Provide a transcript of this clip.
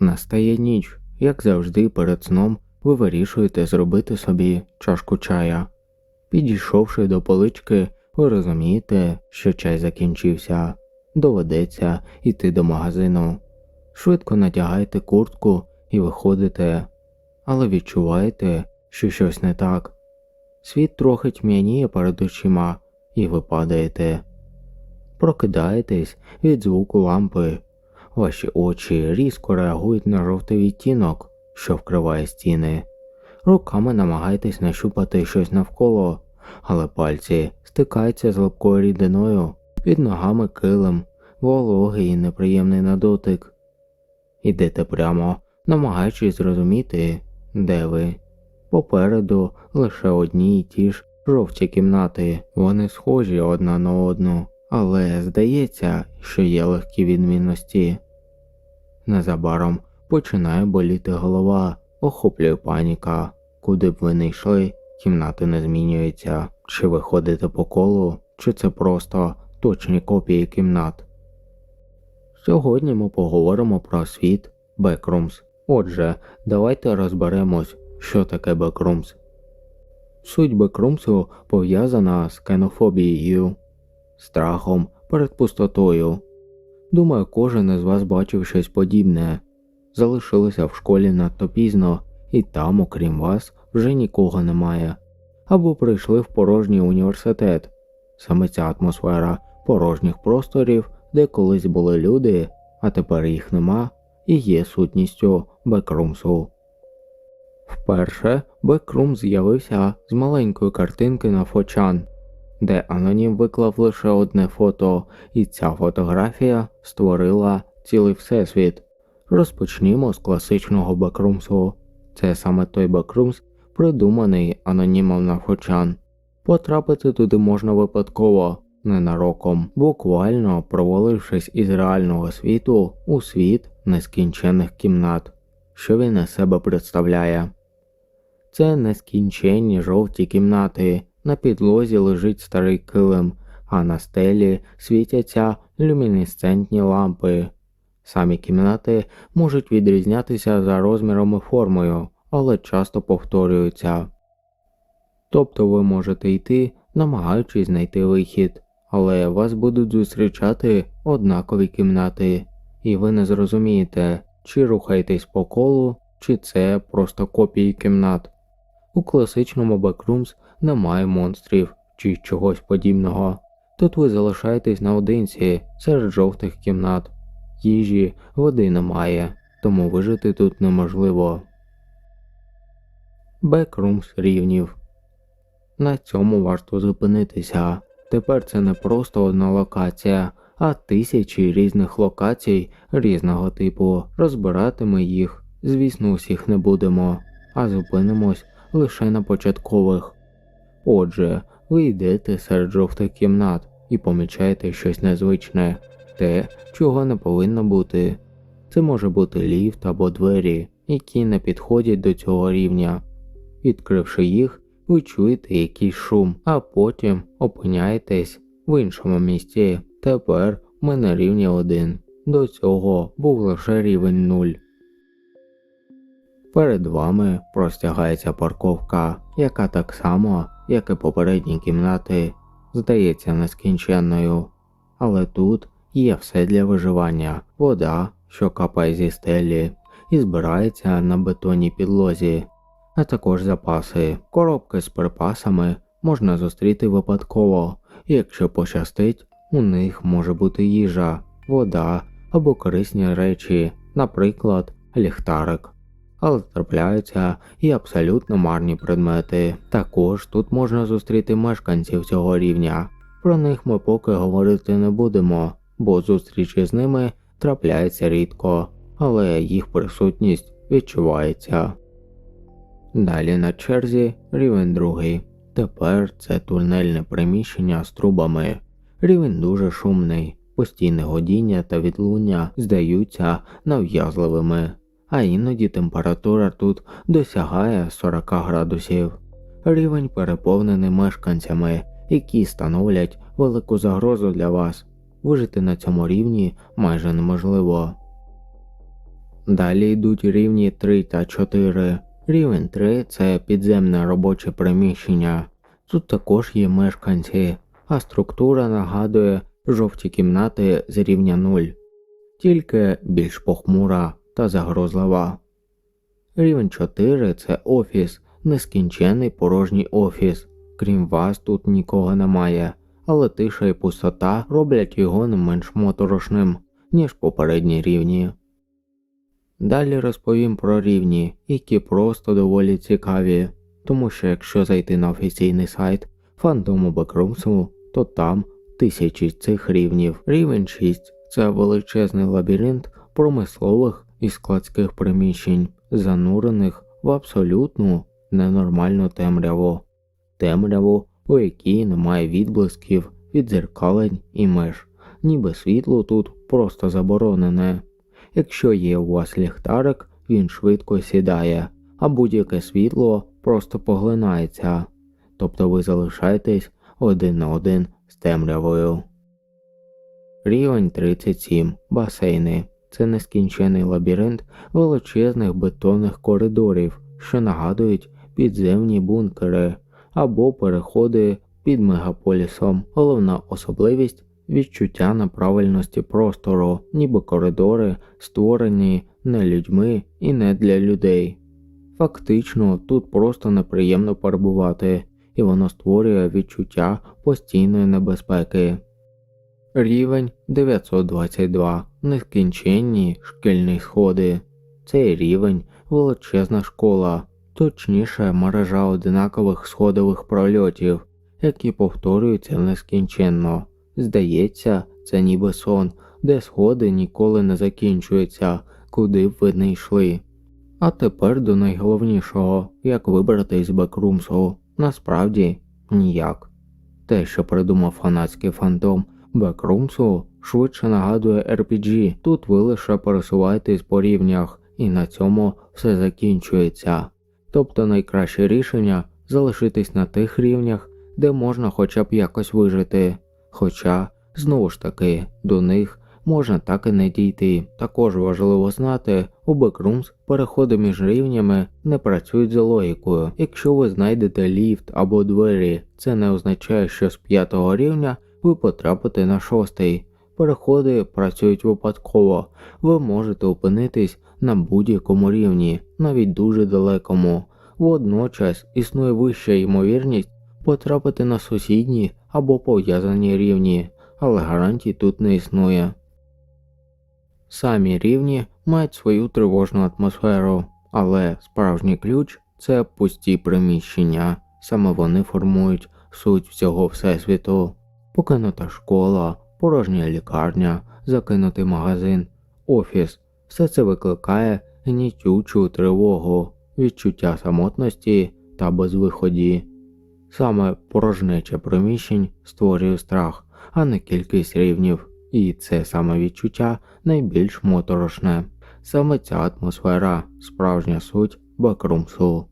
Настає ніч, як завжди, перед сном ви вирішуєте зробити собі чашку чая. Підійшовши до полички, ви розумієте, що чай закінчився, доведеться йти до магазину. Швидко надягаєте куртку і виходите, але відчуваєте, що щось не так. Світ трохи тьмяніє перед очима, і ви падаєте. Прокидаєтесь від звуку лампи. Ваші очі різко реагують на жовтий відтінок, що вкриває стіни. Руками намагаєтесь нащупати щось навколо, але пальці стикаються з липкою рідиною, під ногами килим, вологий і неприємний на дотик. Ідете прямо, намагаючись зрозуміти, де ви. Попереду лише одні й ті ж жовті кімнати, вони схожі одна на одну, але здається, що є легкі відмінності. Незабаром починає боліти голова, охоплює паніка. Куди б ви не йшли, кімнати не змінюються. Чи ви ходите по колу, чи це просто точні копії кімнат. Сьогодні ми поговоримо про світ Бекрумс. Отже, давайте розберемось, що таке Бекрумс. Суть Бекрумсу пов'язана з кенофобією, страхом перед пустотою. Думаю, кожен із вас бачив щось подібне. Залишилися в школі надто пізно, і там, окрім вас, вже нікого немає. Або прийшли в порожній університет. Саме ця атмосфера порожніх просторів, де колись були люди, а тепер їх нема, і є сутністю Бекрумсу. Вперше Бекрум з'явився з маленької картинки на фочан, де анонім виклав лише одне фото, і ця фотографія створила цілий всесвіт. Розпочнімо з класичного Бекрумсу. Це саме той Бекрумс, придуманий анонімом на фочан. Потрапити туди можна випадково, ненароком, буквально провалившись із реального світу у світ нескінчених кімнат, що він із себе представляє. Це нескінченні жовті кімнати, на підлозі лежить старий килим, а на стелі світяться люмінесцентні лампи. Самі кімнати можуть відрізнятися за розміром і формою, але часто повторюються. Тобто ви можете йти, намагаючись знайти вихід, але вас будуть зустрічати однакові кімнати, і ви не зрозумієте, чи рухаєтесь по колу, чи це просто копії кімнат. У класичному Backrooms немає монстрів чи чогось подібного. Тут ви залишаєтесь наодинці серед жовтих кімнат. Їжі, води немає, тому вижити тут неможливо. Бекрумс рівнів. На цьому варто зупинитися. Тепер це не просто одна локація, а тисячі різних локацій різного типу. Розбирати ми їх, звісно, усіх не будемо, а зупинимось лише на початкових. Отже, ви йдете серед жовтих кімнат і помічаєте щось незвичне, те, чого не повинно бути. Це може бути ліфт або двері, які не підходять до цього рівня. Відкривши їх, ви чуєте якийсь шум, а потім опиняєтесь в іншому місці. Тепер ми на рівні 1. До цього був лише рівень 0. Перед вами простягається парковка, яка так само, як і попередні кімнати, здається нескінченною. Але тут є все для виживання, вода, що капає зі стелі, і збирається на бетонній підлозі, а також запаси. Коробки з припасами можна зустріти випадково, і якщо пощастить, у них може бути їжа, вода або корисні речі, наприклад, ліхтарик. Але трапляються і абсолютно марні предмети. Також тут можна зустріти мешканців цього рівня. Про них ми поки говорити не будемо, бо зустрічі з ними трапляються рідко, але їх присутність відчувається. Далі на черзі рівень другий. Тепер це тунельне приміщення з трубами. Рівень дуже шумний, постійне годіння та відлуння здаються нав'язливими, а іноді температура тут досягає 40 градусів. Рівень переповнений мешканцями, які становлять велику загрозу для вас. Вижити на цьому рівні майже неможливо. Далі йдуть рівні 3 та 4. Рівень 3 це підземне робоче приміщення. Тут також є мешканці, а структура нагадує жовті кімнати з рівня 0, тільки більш похмура та загрозлива. Рівень 4 це офіс, нескінчений порожній офіс. Крім вас, тут нікого немає, але тиша і пустота роблять його не менш моторошним, ніж попередні рівні. Далі розповім про рівні, які просто доволі цікаві, тому що якщо зайти на офіційний сайт фандому Бекрумсу, то там тисячі цих рівнів. Рівень 6 це величезний лабіринт промислових і складських приміщень, занурених в абсолютну ненормальну темряву, темряву, у якій немає відблисків, віддзеркалень і меж, ніби світло тут просто заборонене. Якщо є у вас ліхтарик, він швидко сідає, а будь-яке світло просто поглинається, тобто ви залишаєтесь один на один з темрявою. Рівень 37. Басейни. Це нескінчений лабіринт величезних бетонних коридорів, що нагадують підземні бункери або переходи під мегаполісом. Головна особливість відчуття неправильності простору, ніби коридори створені не людьми і не для людей. Фактично, тут просто неприємно перебувати, і воно створює відчуття постійної небезпеки. Рівень 922. Нескінченні шкільні сходи. Цей рівень величезна школа, точніше мережа одинакових сходових прольотів, які повторюються нескінченно. Здається, це ніби сон, де сходи ніколи не закінчуються, куди б ви не йшли. А тепер до найголовнішого, як вибрати з бекрумсу. Насправді ніяк. Те, що придумав фанатський фантом бекрумсу, швидше нагадує RPG. Тут ви лише пересуваєтесь по рівнях, і на цьому все закінчується. Тобто найкраще рішення залишитись на тих рівнях, де можна хоча б якось вижити. Хоча, знову ж таки, до них можна так і не дійти. Також важливо знати, у Backrooms переходи між рівнями не працюють за логікою. Якщо ви знайдете ліфт або двері, це не означає, що з п'ятого рівня ви потрапите на шостий. Переходи працюють випадково, ви можете опинитись на будь-якому рівні, навіть дуже далекому. Водночас існує вища ймовірність потрапити на сусідні або пов'язані рівні, але гарантій тут не існує. Самі рівні мають свою тривожну атмосферу, але справжній ключ це пусті приміщення, саме вони формують суть всього всесвіту, покинута школа, порожня лікарня, закинутий магазин, офіс. Все це викликає гнітючу тривогу, відчуття самотності та безвиході. Саме порожнеча приміщень створює страх, а не кількість рівнів, і це саме відчуття найбільш моторошне. Саме ця атмосфера, справжня суть Бакрумсу.